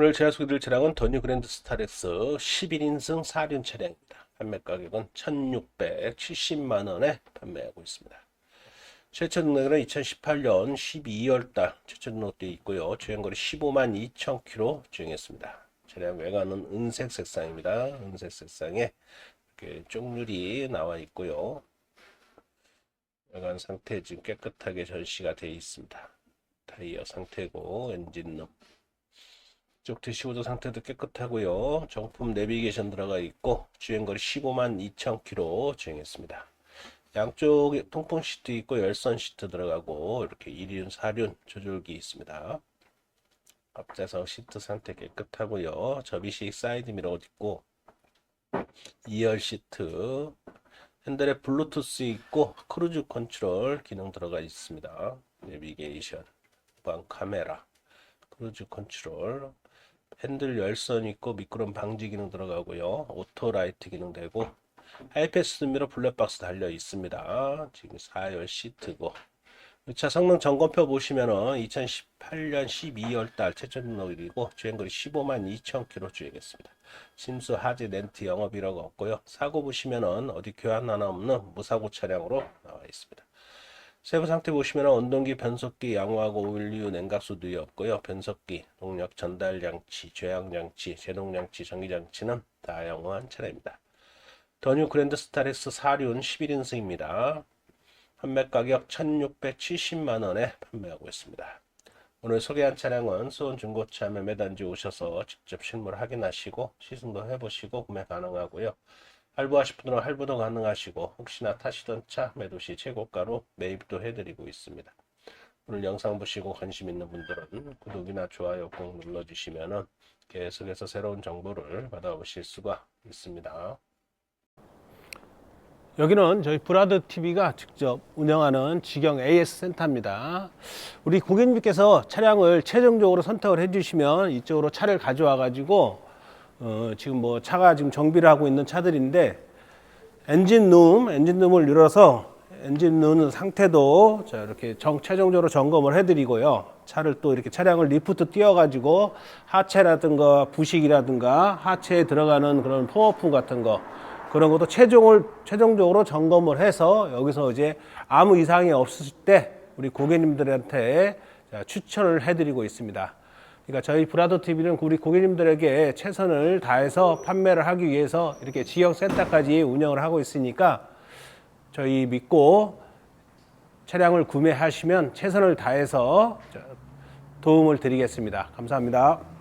오늘 제가 소개드릴 차량은 더뉴 그랜드 스타렉스 11인승 4륜 차량입니다. 판매 가격은 1,670만 원에 판매하고 있습니다. 최초 등록은 2018년 12월 달 최초 등록되어 있고요. 주행거리 15만 2천 킬로 주행했습니다. 차량 외관은 은색 색상입니다. 은색 색상에 이렇게 쪽률이 나와 있고요. 외관 상태 지금 깨끗하게 전시가 되어 있습니다. 타이어 상태고 엔진룸 쪽 대시보드 상태도 깨끗하고요. 정품 내비게이션 들어가 있고 주행거리 15만 2천 킬로 주행했습니다. 양쪽에 통풍 시트 있고 열선 시트 들어가고 이렇게 1륜, 4륜 조절기 있습니다. 앞좌석 시트 상태 깨끗하고요. 접이식 사이드 미러 있고 2열 시트 핸들에 블루투스 있고 크루즈 컨트롤 기능 들어가 있습니다. 내비게이션, 후방 카메라, 크루즈 컨트롤, 핸들 열선 있고 미끄럼 방지 기능 들어가고요. 오토 라이트 기능 되고 하이패스 미러 블랙박스 달려 있습니다. 지금 4열 시트고 이차 성능 점검표 보시면은 2018년 12월 달 최초 등록일이고 주행거리 15만 2천 킬로 주행했습니다. 심수 하지 렌트 영업 이라고 없고요. 사고 보시면은 어디 교환 하나 없는 무사고 차량으로 나와 있습니다. 세부 상태 보시면 온동기, 변속기, 양호하고 오일류, 냉각수 누이 없고요. 변속기, 동력 전달 장치, 죄양 장치, 제동 장치, 전기 장치는 다 양호한 차량입니다. 더뉴 그랜드 스타렉스 4륜 11인승입니다. 판매 가격 1,670만 원에 판매하고 있습니다. 오늘 소개한 차량은 수원 중고차 매매단지 오셔서 직접 실물 확인하시고 시승도 해보시고 구매 가능하고요. 할부하실 분들은 할부도 가능하시고 혹시나 타시던 차 매도 시 최고가로 매입도 해드리고 있습니다. 오늘 영상 보시고 관심 있는 분들은 구독이나 좋아요 꼭 눌러주시면 계속해서 새로운 정보를 받아보실 수가 있습니다. 여기는 저희 브라드 TV가 직접 운영하는 직영 AS 센터입니다. 우리 고객님께서 차량을 최종적으로 선택을 해주시면 이쪽으로 차를 가져와 가지고 어, 지금 뭐 차가 지금 정비를 하고 있는 차들인데 엔진 룸, 엔진 룸을 열어서 엔진 룸 상태도 자 이렇게 정, 최종적으로 점검을 해드리고요. 차를 또 이렇게 차량을 리프트 띄워가지고 하체라든가 부식이라든가 하체에 들어가는 그런 포어프 같은 거 그런 것도 최종을 최종적으로 점검을 해서 여기서 이제 아무 이상이 없을 때 우리 고객님들한테 자, 추천을 해드리고 있습니다. 그러니까 저희 브라더 TV는 우리 고객님들에게 최선을 다해서 판매를 하기 위해서 이렇게 지역 센터까지 운영을 하고 있으니까 저희 믿고 차량을 구매하시면 최선을 다해서 도움을 드리겠습니다. 감사합니다.